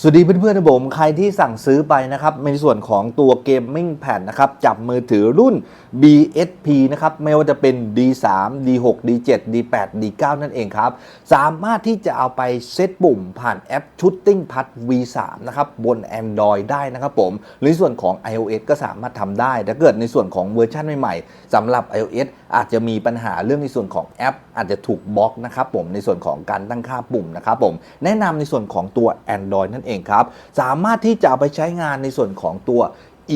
สวัสดีเพื่อนๆนะผมใครที่สั่งซื้อไปนะครับ ในส่วนของตัวเกมมิ่งแผ่นนะครับ จับมือถือรุ่น BSP นะครับ ไม่ว่าจะเป็น D3 D6 D7 D8 D9 นั่นเองครับ สามารถที่จะเอาไปเซตปุ่มผ่านแอป Shooting Pad V3 นะครับ บน Android ได้นะครับผม หรือส่วนของ iOS ก็สามารถทำได้ ถ้าเกิดในส่วนของเวอร์ชันใหม่ๆสำหรับ iOS อาจจะมีปัญหาเรื่องในส่วนของแอป อาจจะถูกบล็อกนะครับผมในส่วนของการตั้งค่าปุ่มนะครับผมแนะนำในส่วนของตัว Android นั่นเองครับ สามารถที่จะไปใช้งานในส่วนของตัว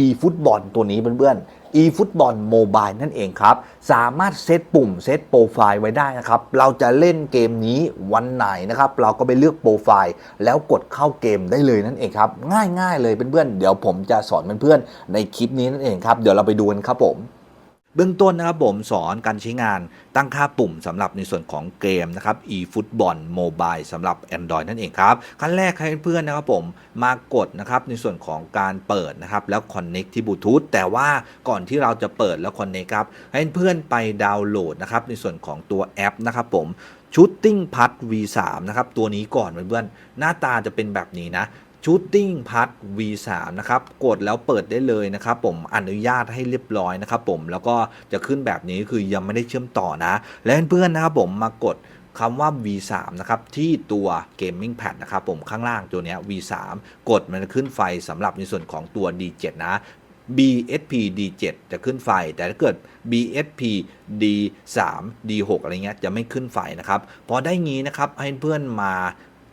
e-football ตัวนี้เพื่อนๆ e-football mobile นั่นเองครับ สามารถเซตปุ่มเซตโปรไฟล์ไว้ได้นะครับ เราจะเล่นเกมนี้วันไหนนะครับ เราก็ไปเลือกโปรไฟล์แล้วกดเข้าเกมได้เลยนั่นเองครับ ง่ายๆเลยเพื่อนๆ เดี๋ยวผมจะสอนเพื่อนๆในคลิปนี้นั่นเองครับ เดี๋ยวเราไปดูกันครับผม เบื้องต้นนะครับผมสอนการใช้งานตั้งค่าปุ่มสำหรับในส่วนของเกมนะครับ e-football mobile สำหรับ Android นั่นเองครับ ขั้นแรกให้เพื่อนนะครับผมมากดนะครับในส่วนของการเปิดนะครับแล้ว connect ที่บลูทูธแต่ว่าก่อนที่เราจะเปิดแล้ว connect ครับ ให้เพื่อนไปดาวน์โหลดนะครับในส่วนของตัวแอปนะครับผม Shooting Pad V3 นะครับตัวนี้ก่อนเพื่อนๆหน้าตาจะเป็นแบบนี้นะ Shooting Pad V3 นะครับกดแล้วเปิดได้เลยนะครับผมอนุญาตให้เรียบร้อยนะครับผมแล้วก็จะขึ้นแบบนี้คือยังไม่ได้เชื่อมต่อนะ และเพื่อนๆนะครับผมมากดคำว่า V3 นะครับที่ตัว Gaming Pad นะครับผมข้างล่างตัวนี้ V3 กดมันจะขึ้นไฟสำหรับในส่วนของตัว D7 นะ BSP D7 จะขึ้นไฟ แต่ถ้าเกิด BSP D3 D6 อะไรเงี้ยจะไม่ขึ้นไฟนะครับพอได้งี้นะครับให้เพื่อนมา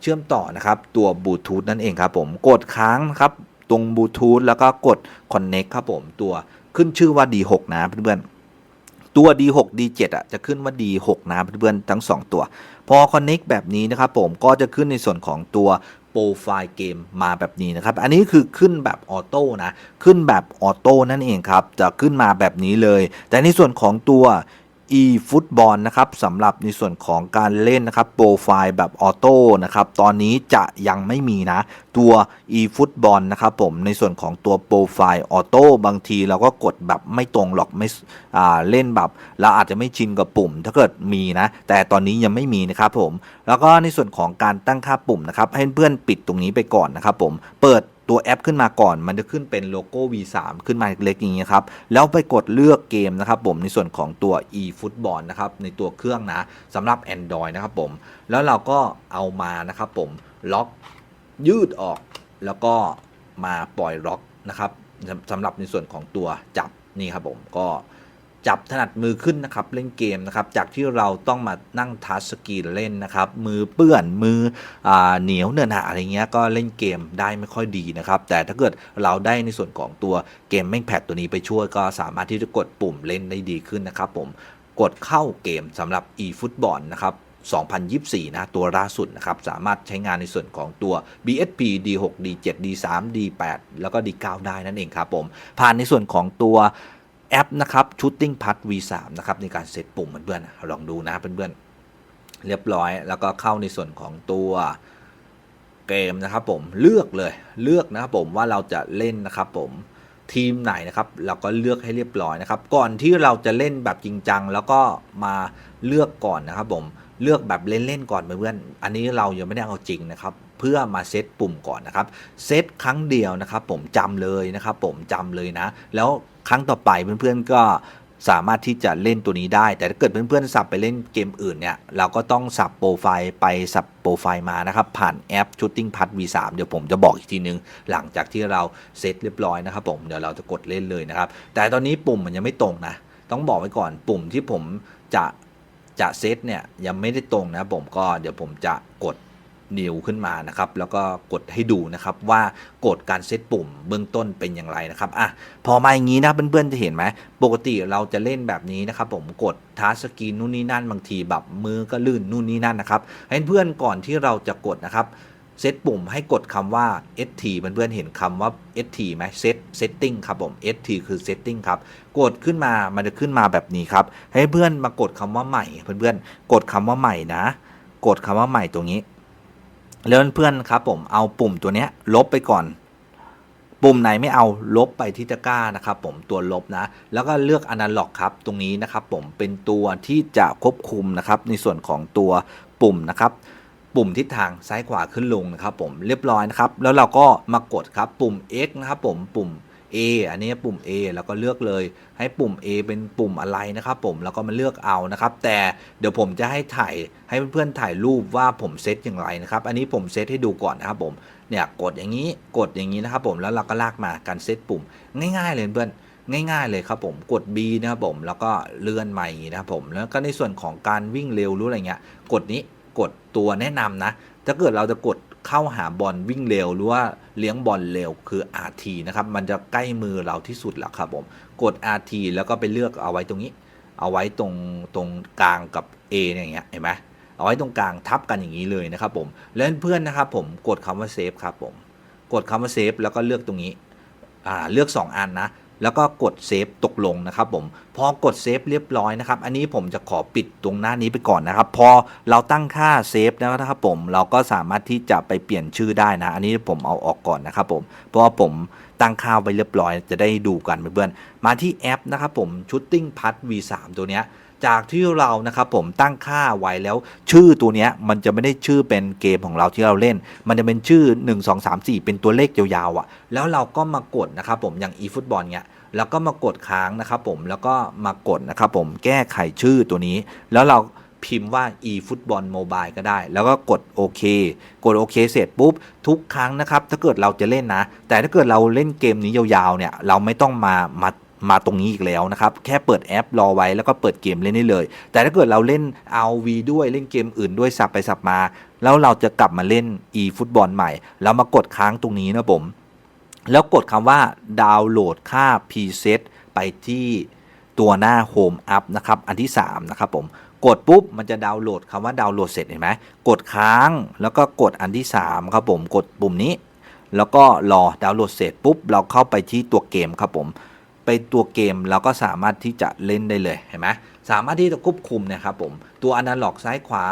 เชื่อมต่อนะครับตัวบลูทูธนั่นเองครับผมกดค้างครับตรงบลูทูธแล้วก็กด Connect ครับผมตัวขึ้นชื่อว่า D6 นะเพื่อนๆตัว D6 D7 อะจะขึ้นว่า D6 นะเพื่อนๆทั้ง 2 ตัว พอ Connect แบบนี้นะครับผมก็จะขึ้นในส่วนของตัวโปรไฟล์เกมมาแบบนี้นะครับ อันนี้คือขึ้นแบบออโต้นะ ขึ้นแบบออโต้นั่นเองครับ จะขึ้นมาแบบนี้เลย แต่ในส่วนของตัว e-football นะครับสำหรับในส่วนของการเล่นนะครับโปรไฟล์แบบออโต้นะครับตอนนี้จะยังไม่มีนะ ตัว e-football นะครับผมในส่วนของตัวโปรไฟล์ออโต้บางทีเราก็กดแบบไม่ตรงหรอกไม่เล่นแบบเราอาจจะไม่ชินกับปุ่ม ถ้าเกิดมีนะ แต่ตอนนี้ยังไม่มีนะครับผม แล้วก็ในส่วนของการตั้งค่าปุ่มนะครับให้เพื่อนปิดตรงนี้ไปก่อนนะครับผมเปิด ตัวแอปขึ้นมาก่อน มันจะขึ้นเป็นโลโก้ V3 ขึ้นมาเล็กๆอย่างนี้ครับ แล้วไปกดเลือกเกมนะครับผมในส่วนของตัว e-football นะครับในตัวเครื่องนะสำหรับ Android นะครับผม แล้วเราก็เอามานะครับผมล็อกยืดออก แล้วก็มาปล่อยล็อกนะครับสำสำหรับในส่วนของตัวจับนี่ครับผมก็ จับถนัดมือขึ้นนะครับเล่นเกมนะครับจากที่เราต้องมานั่งทัชสกรีนเล่นนะครับมือเปื้อนมืออเหนียวเนินหะอะไรเงี้ยก็เล่นเกมได้ไม่ค่อยดีนะครับแต่ถ้าเกิดเราได้ในส่วนของตัวเกมแม่งแพดตัวนี้ไปช่วยก็สามารถที่จะกดปุ่มเล่นได้ดีขึ้นนะครับผมกดเข้าเกมสำหรับ e-football นะครับ2024 นะ ตัวล่าสุดนะครับ สามารถใช้งานในส่วนของตัว BSP D6 D7 D3 D8 แล้วก็ D9 ได้นั่นเองครับผม ผ่านในส่วนของตัว แอปนะครับ Shooting Pad V3 นะครับในการเซตปุ่มเพื่อนๆลองดูนะเพื่อนๆเรียบร้อยแล้วก็เข้าในส่วนของตัวเกมนะครับผมเลือกเลยเลือกนะครับผมว่าเราจะเล่นนะครับผมทีมไหนนะครับเราก็เลือกให้เรียบร้อยนะครับ ก่อนที่เราจะเล่นแบบจริงจัง แล้วก็มาเลือกก่อนนะครับผม เลือกแบบเล่นๆก่อนเพื่อนๆอันนี้เรายังไม่ได้เอาจริงนะครับเพื่อมาเซตปุ่มก่อนนะครับเซตครั้งเดียวนะครับ ผมจำเลยนะครับ ผมจำเลยนะ แล้วครั้งต่อไปเพื่อนๆก็สามารถที่จะเล่นตัวนี้ได้ แต่ถ้าเกิดเพื่อนๆสับไปเล่นเกมอื่นเนี่ย เราก็ต้องสับโปรไฟล์ไปสับโปรไฟล์มานะครับ ผ่านแอป Shooting Pad V3 เดี๋ยวผมจะบอกอีกทีนึง หลังจากที่เราเซตเรียบร้อยนะครับผมเดี๋ยวเราจะกดเล่นเลยนะครับ แต่ตอนนี้ปุ่มมันยังไม่ตรงนะ ต้องบอกไว้ก่อนปุ่มที่ผมจะ จะเซตเนี่ยยังไม่ได้ตรงนะผมก็เดี๋ยวผมจะกดนิวขึ้นมานะครับแล้วก็กดให้ดูนะครับว่ากดการเซตปุ่มเบื้องต้นเป็นอย่างไรนะครับอะพอมาอย่างนี้นะเพื่อนๆจะเห็นไหมปกติเราจะเล่นแบบนี้นะครับผมกดทัชสกรีนนู่นนี่นั่นบางทีแบบมือก็ลื่นนู่นนี่นั่นนะครับให้เพื่อนก่อนที่เราจะกดนะครับ เซตปุ่มให้กดคำว่า st เพื่อนๆเห็นคำว่า st ไหม set setting ครับผม st คือ setting ครับ กดขึ้นมามันจะขึ้นมาแบบนี้ครับ ให้เพื่อนมากดคำว่าใหม่ เพื่อนๆ กดคำว่าใหม่นะ กดคำว่าใหม่ตรงนี้แล้วเพื่อนครับผมเอาปุ่มตัวนี้ลบไปก่อน ปุ่มไหนไม่เอาลบไปที่ตะกร้านะครับผมตัวลบนะ แล้วก็เลือกอนาล็อกครับ ตรงนี้นะครับผมเป็นตัวที่จะควบคุมนะครับในส่วนของตัวปุ่มนะครับ ปุ่มทิศทางซ้ายขวาขึ้นลงนะครับผมเรียบร้อยนะครับ แล้วเราก็มากดครับปุ่ม X นะครับผมปุ่ม A อันนี้ปุ่ม A แล้วก็เลือกเลย ให้ปุ่ม A เป็นปุ่มอะไรนะครับผมแล้วก็มาเลือกเอานะครับ แต่เดี๋ยวผมจะให้ถ่ายให้เพื่อนๆถ่ายรูปว่าผมเซตอย่างไรนะครับ อันนี้ผมเซตให้ดูก่อนนะครับผมเนี่ยกดอย่างนี้กดอย่างนี้นะครับผมแล้วเราก็ลากมาการเซตปุ่ม ง่าย ๆ เลยเพื่อนง่าย ๆ เลยครับผมกด B นะครับผมแล้วก็เลื่อนมาอย่างนี้นะครับผมแล้วก็ในส่วนของการวิ่งเร็วหรืออะไรเงี้ยกดนี้ กดตัวแนะนำนะ ถ้าเกิดเราจะกดเข้าหาบอลวิ่งเร็ว หรือว่าเลี้ยงบอลเร็วคือ RT นะครับ มันจะใกล้มือเราที่สุดแล้วครับผมกด RT แล้วก็ไปเลือกเอาไว้ตรงนี้ เอาไว้ตรงตรงกลางกับ A เนี่ยอย่างเงี้ยเห็นไหมเอาไว้ตรงกลางทับกันอย่างนี้เลยนะครับผมแล้วเพื่อนนะครับผมกดคำว่าเซฟครับผมกดคำว่าเซฟแล้วก็เลือกตรงนี้อ่าเลือก 2 อันนะ แล้วก็กดเซฟตกลงนะครับผมพอกดเซฟเรียบร้อยนะครับ อันนี้ผมจะขอปิดตรงหน้านี้ไปก่อนนะครับ พอเราตั้งค่าเซฟแล้วนะครับผมเราก็สามารถที่จะไปเปลี่ยนชื่อได้นะ อันนี้ผมเอาออกก่อนนะครับผมเพราะว่าผมตั้งค่าไว้เรียบร้อยจะได้ดูกันเพื่อนๆมาที่แอปนะครับผมชุดติ้งพัด V3 ตัวเนี้ย จากที่เรานะครับผมตั้งค่าไว้แล้ว ชื่อตัวเนี้ยมันจะไม่ได้ชื่อเป็นเกมของเราที่เราเล่น มันจะเป็นชื่อ 1 2 3 4 เป็นตัวเลขยาวๆอะ่ะ แล้วเราก็มากดนะครับผมอย่าง eFootball เนี้ยแล้วก็มากดค้างนะครับผมแล้วก็มากดนะครับผมแก้ไขชื่อตัวนี้ แล้วเราพิมพ์ว่า eFootball Mobile ก็ได้ แล้วก็กดโอเค กดโอเคเสร็จปุ๊บ ทุกครั้งนะครับ ถ้าเกิดเราจะเล่นนะ แต่ถ้าเกิดเราเล่นเกมนี้ยาวๆเนี่ย เราไม่ต้องมามา มาตรงนี้อีกแล้วนะครับ แค่เปิดแอปรอไว้แล้วก็เปิดเกมเล่นได้เลย แต่ถ้าเกิดเราเล่น RV ด้วยเล่นเกมอื่นด้วยสับไปสับมา แล้วเราจะกลับมาเล่น eFootball ใหม่เรามากดค้างตรงนี้นะผม แล้วกดคำว่าดาวน์โหลดค่า preset ไปที่ตัวหน้า Home Up นะครับ อันที่ 3 นะครับผม กดปุ๊บ มันจะดาวน์โหลดคำว่าดาวน์โหลดเสร็จเห็นไหม กดค้าง แล้วก็กดอันที่ 3 ครับผม กดปุ่มนี้ แล้วก็รอดาวน์โหลดเสร็จปุ๊บ เราเข้าไปที่ตัวเกมครับผม ไปตัวเกมเราก็สามารถที่จะเล่นได้เลยเห็นไหมสามารถที่จะควบคุมนะครับผมตัวอนาล็อกซ้ายขวา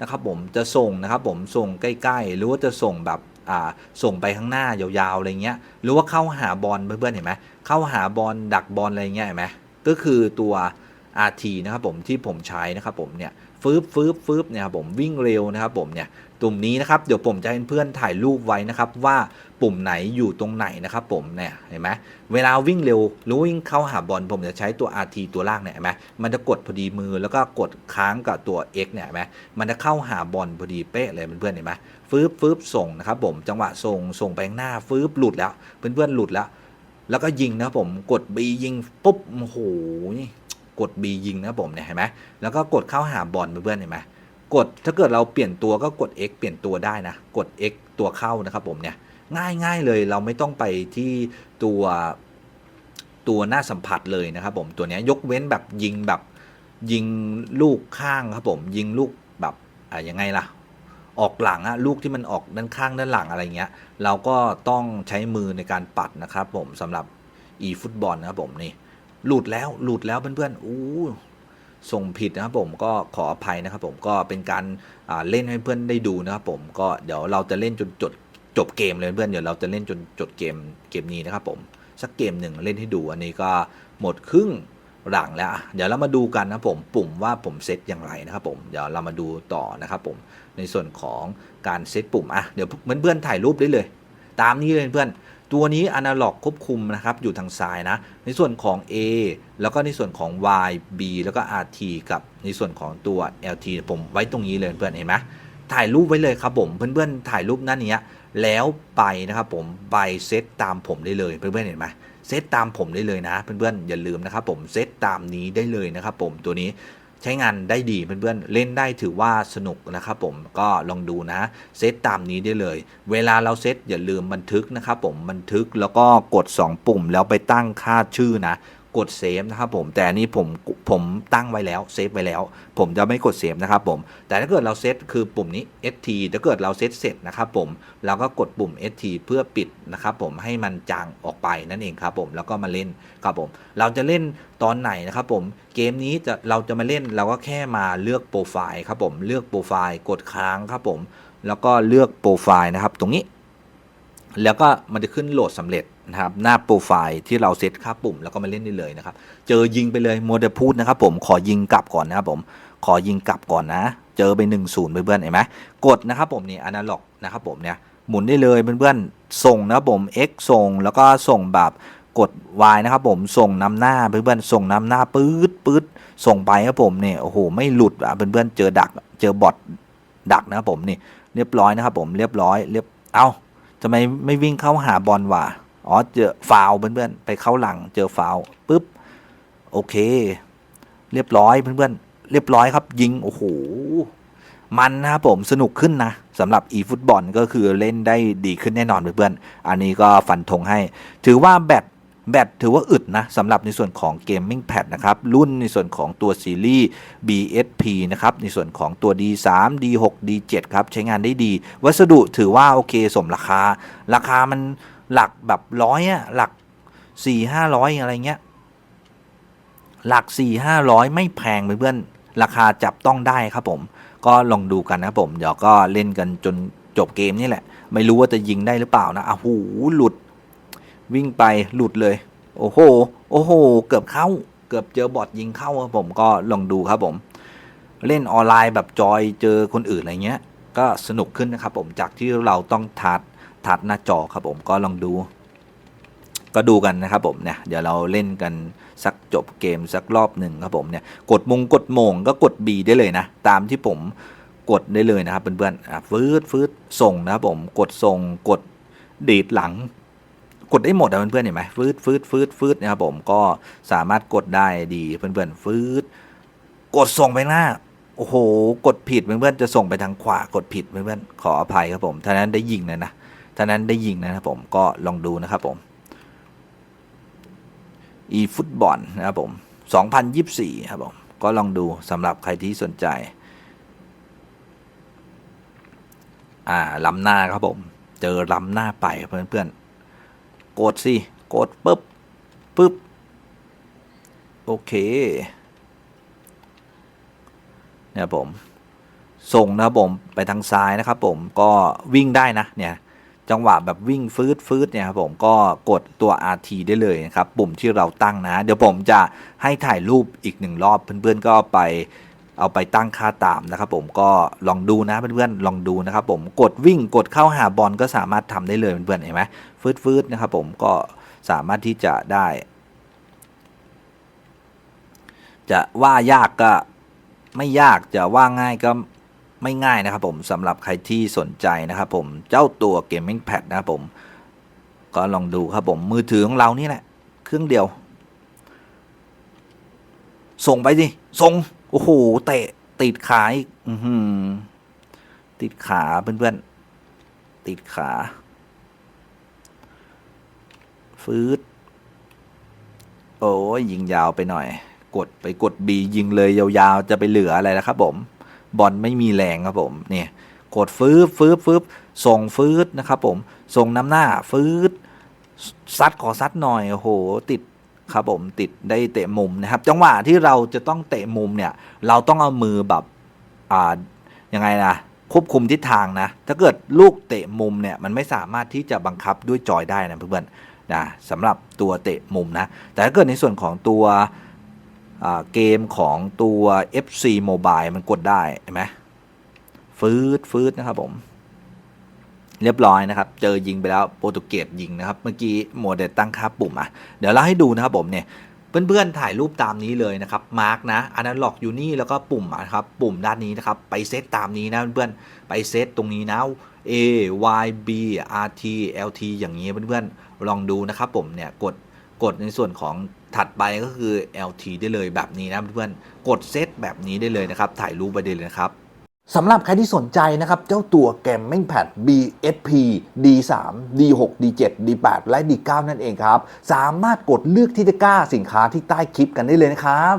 นะครับผมจะส่งนะครับผมส่งใกล้ๆ หรือว่าจะส่งแบบอ่าส่งไปข้างหน้ายาวๆอะไรเงี้ยหรือว่าเข้าหาบอลเพื่อนๆเห็นไหมเข้าหาบอลดักบอลอะไรเงี้ยเห็นไหมก็คือตัว RT นะครับผมที่ผมใช้นะครับผมเนี่ย ฟืบฟืบฟืบเนี่ยครับผมวิ่งเร็วนะครับผมเนี่ยปุ่มนี้นะครับเดี๋ยวผมจะให้เพื่อนถ่ายรูปไว้นะครับว่าปุ่มไหนอยู่ตรงไหนนะครับผมเนี่ยเห็นไหมเวลาวิ่งเร็วหรือวิ่งเข้าหาบอลผมจะใช้ตัว RT ตัวล่างเนี่ยเห็นไหมมันจะกดพอดีมือแล้วก็กดค้างกับตัว X เนี่ยเห็นไหมมันจะเข้าหาบอลพอดีเป๊ะเลยเพื่อนๆเห็นไหมฟืบฟืบส่งนะครับผมจังหวะส่งส่งไปข้างหน้าฟืบหลุดแล้วเพื่อนๆหลุดแล้ว แล้วก็ยิงนะครับผมกด B ยิงปุ๊บโอ้โห กด B ยิงนะผมเนี่ยเห็นไหมแล้วก็กดเข้าหาบอลเพื่อนเห็นไหมกดถ้าเกิดเราเปลี่ยนตัวก็กด X เปลี่ยนตัวได้นะ กด X ตัวเข้านะครับผมเนี่ยง่ายง่ายเลยเราไม่ต้องไปที่ตัวตัวหน้าสัมผัสเลยนะครับผมตัวนี้ยกเว้นแบบยิงแบบยิงลูกข้างครับผมยิงลูกแบบอ่ายังไงล่ะ ออกหลังอะลูกที่มันออกด้านข้างด้านหลังอะไรเงี้ยเราก็ต้องใช้มือในการปัดนะครับผมสำหรับ e ฟุตบอลนะครับผมนี่ หลุดแล้วหลุดแล้วเพื่อนๆอู้ส่งผิดนะครับผมก็ขออภัยนะครับผมก็เป็นการเล่นให้เพื่อนได้ดูนะครับผมก็เดี๋ยวเราจะเล่นจนจดจบเกมเลยเพื่อนเดี๋ยวเราจะเล่นจนจบเกมเกมนี้นะครับผมสักเกมหนึ่งเล่นให้ดูอันนี้ก็หมดครึ่งหลังแล้ว เดี๋ยวเรามาดูกันนะผมปุ่มว่าผมเซตอย่างไรนะครับผมเดี๋ยวเรามาดูต่อนะครับผมในส่วนของการเซตปุ่มอะเดี๋ยวเพื่อนๆถ่ายรูปได้เลย ตามนี้เลยเพื่อน ตัวนี้อนาล็อกควบคุมนะครับอยู่ทางซ้ายนะ ในส่วนของ A แล้วก็ในส่วนของ Y B แล้วก็ RT กับในส่วนของตัว LT ผมไว้ตรงนี้เลยเพื่อนเห็นไหมถ่ายรูปไว้เลยครับผมเพื่อนๆถ่ายรูปน้านี้แล้วไปนะครับผมไปเซตตามผมได้เลยเพื่อนๆเห็นไหมเซตตามผมได้เลยนะเพื่อนๆอย่าลืมนะครับผมเซตตามนี้ได้เลยนะครับผมตัวนี้ ใช้งานได้ดีเพื่อนๆเล่นได้ถือว่าสนุกนะครับผมก็ลองดูนะเซตตามนี้ได้เลย เวลาเราเซตอย่าลืมบันทึกนะครับผมบันทึกแล้วก็กด 2 ปุ่มแล้วไปตั้งค่าชื่อนะ กดเซฟนะครับผมแต่อันนี้ผมผมตั้งไว้แล้วเซฟไว้แล้ว ผมจะไม่กดเซฟนะครับผมแต่ถ้าเกิดเราเซตคือปุ่มนี้ st ถ้าเกิดเราเซตเสร็จนะครับผมเราก็กดปุ่ม st เพื่อปิดนะครับผมให้มันจางออกไปนั่นเองครับผมแล้วก็มาเล่นครับผมเราจะเล่นตอนไหนนะครับผมเกมนี้จะเราจะมาเล่นเราก็แค่มาเลือกโปรไฟล์ครับผมเลือกโปรไฟล์กดค้างครับผมแล้วก็เลือกโปรไฟล์นะครับตรงนี้ แล้วก็มันจะขึ้นโหลดสำเร็จ นะครับหน้าโปรไฟล์ที่เราเซตค่าปุ่มแล้วก็มาเล่นได้เลยนะครับ เจอยิงไปเลยโมเดลพูดนะครับผมขอยิงกลับก่อนนะครับผมขอยิงกลับก่อนนะ เจอไป1นศูนย์เพื่อนๆเห็นไหมกดนะครับผมนี่อนาล็อกนะครับผมเนี่ยหมุนได้เลยเพื่อนๆส่งนะครับผม X ส่งแล้วก็ส่งแบบกด Y นะครับผมส่งนำหน้าเพื่อนๆส่งนำหน้าปื๊ดปื๊ดส่งไปครับผมเนี่ยโอ้โหไม่หลุดอะเพื่อนๆเจอดักเจอบอทดักนะครับผมนี่เรียบร้อยนะครับผมเรียบร้อยเรียบเอ้าทำไมไม่วิ่งเข้าหาบอลวะ อ๋อเจอฟาวเพื่อนๆไปเข้าหลังเจอฟาวปุ๊บโอเค เรียบร้อยเพื่อนๆเรียบร้อยครับ ยิงโอ้โหมันนะครับผมสนุกขึ้นนะสำหรับ e ฟุตบอลก็คือเล่นได้ดีขึ้นแน่นอนเพื่อนๆอันนี้ก็ฟันธงให้ ถือว่าแบตแบตถือว่าอึดนะสำหรับในส่วนของ Gaming Pad นะครับ รุ่นในส่วนของตัวซีรีส์ BSP นะครับ ในส่วนของตัว D3 D6 D7 ครับ ใช้งานได้ดี วัสดุถือว่าโอเคสมราคา ราคามัน หลักแบบร้อยอะหลัก4 500อยอะไรเงี้ย หลัก4 500ไม่แพงเพื่อนราคาจับต้องได้ครับผม ก็ลองดูกันนะผม เดี๋ยวก็เล่นกันจนจบเกมนี่แหละ ไม่รู้ว่าจะยิงได้หรือเปล่านะอ้าวหูหลุด วิ่งไปหลุดเลย โอ้โห โอ้โห เกือบเข้า เกือบเจอบอทยิงเข้าครับผมก็ลองดูครับผม เล่นออนไลน์แบบจอยเจอคนอื่นอะไรเงี้ย ก็สนุกขึ้นนะครับผมจากที่เราต้องทัด ทัดหน้าจอครับผมก็ลองดู ก็ดูกันนะครับผมเนี่ยเดี๋ยวเราเล่นกันสักจบเกมสักรอบหนึ่งครับผมเนี่ยกดมงกดโมงก็กด B ได้เลยนะ ตามที่ผมกดได้เลยนะครับเพื่อนๆฟืดฟืดส่งนะครับผมกดส่งกดดีดหลัง กดได้หมดอะเพื่อนๆเห็นไหมฟืดฟืดฟืดฟืดนะครับผมก็สามารถกดได้ดีเพื่อนๆฟืดกดส่งไปหน้าโอ้โห กดผิดเพื่อนๆจะส่งไปทางขวากดผิดเพื่อนๆขออภัยครับผมท่านั้นได้ยิงนะนะ ท่านั้นได้ยิงนะครับผมก็ลองดูนะครับผม e ฟุตบอลนะครับผม 2024 ครับผม ก็ลองดูสำหรับใครที่สนใจ อ่าล้ำหน้าครับผม เจอล้ำหน้าไปเพื่อนๆกดสิ กดปุ๊บปุ๊บ โอเคเนี่ยผม ส่งนะครับผม ไปทางซ้ายนะครับผม ก็วิ่งได้นะเนี่ย จังหวะแบบวิ่งฟืดฟืดเนี่ยครับผมก็กดตัว RT ได้เลยนะครับ ปุ่มที่เราตั้งนะ เดี๋ยวผมจะให้ถ่ายรูปอีกหนึ่งรอบเพื่อนๆก็ไปเอาไปตั้งค่าตามนะครับผมก็ลองดูนะเพื่อนๆลองดูนะครับผมกดวิ่งกดเข้าหาบอลก็สามารถทำได้เลยเพื่อนๆเห็นไหมฟืดฟืดนะครับผมก็สามารถที่จะได้ จะว่ายากก็ไม่ยากจะว่าง่ายก็ ไม่ง่ายนะครับผมสำหรับใครที่สนใจนะครับผมเจ้าตัว Gaming Pad นะครับผม ก็ลองดูครับผมมือถือของเรานี่แหละ เครื่องเดียว ส่งไปสิส่ง โอ้โห เตะติดขาอีกอื้อหือติดขาเพื่อนๆ ติดขา ฟืดโอ้ยยิงยาวไปหน่อย กดไปกด B ยิงเลยยาวๆ จะไปเหลืออะไรนะครับผม บอลไม่มีแรงครับผมเนี่ยกดฟืบฟืบฟืบส่งฟืดนะครับผมส่งน้ำหน้าฟืดซัดขอซัดหน่อยโอ้โหติดครับผมติดได้เตะมุมนะครับ จังหวะที่เราจะต้องเตะมุมเนี่ย เราต้องเอามือแบบอ่ายังไงนะควบคุมทิศทางนะ ถ้าเกิดลูกเตะมุมเนี่ยมันไม่สามารถที่จะบังคับด้วยจอยได้นะเพื่อนๆนะสำหรับตัวเตะมุมนะ แต่ถ้าเกิดในส่วนของตัว เกมของตัว FC Mobile มันกดได้เห็นไหมฟืดฟืดนะครับผมเรียบร้อยนะครับ เจอยิงไปแล้วโปรตุเกสยิงนะครับ เมื่อกี้โมเดลตั้งค่าปุ่มอะ เดี๋ยวเราให้ดูนะครับผมเนี่ย เพื่อนๆถ่ายรูปตามนี้เลยนะครับ มาร์กนะอันนั้นหลอกอยู่นี่แล้วก็ปุ่มนะครับ ปุ่มด้านนี้นะครับ ไปเซตตามนี้นะเพื่อนๆ ไปเซตตรงนี้นะ A Y B R T L T อย่างนี้เพื่อนๆ ลองดูนะครับผมเนี่ย กด กดในส่วนของ ถัดไปก็คือ LT ได้เลยแบบนี้นะเพื่อนกดเซตแบบนี้ได้เลยนะครับ ถ่ายรูปไปได้เลยนะครับสำหรับใครที่สนใจนะครับ เจ้าตัว Gaming Pad BSP D3 D6 D7 D8 และ D9 นั่นเองครับ สามารถกดเลือกที่จะกล้าสินค้าที่ใต้คลิปกันได้เลยนะครับ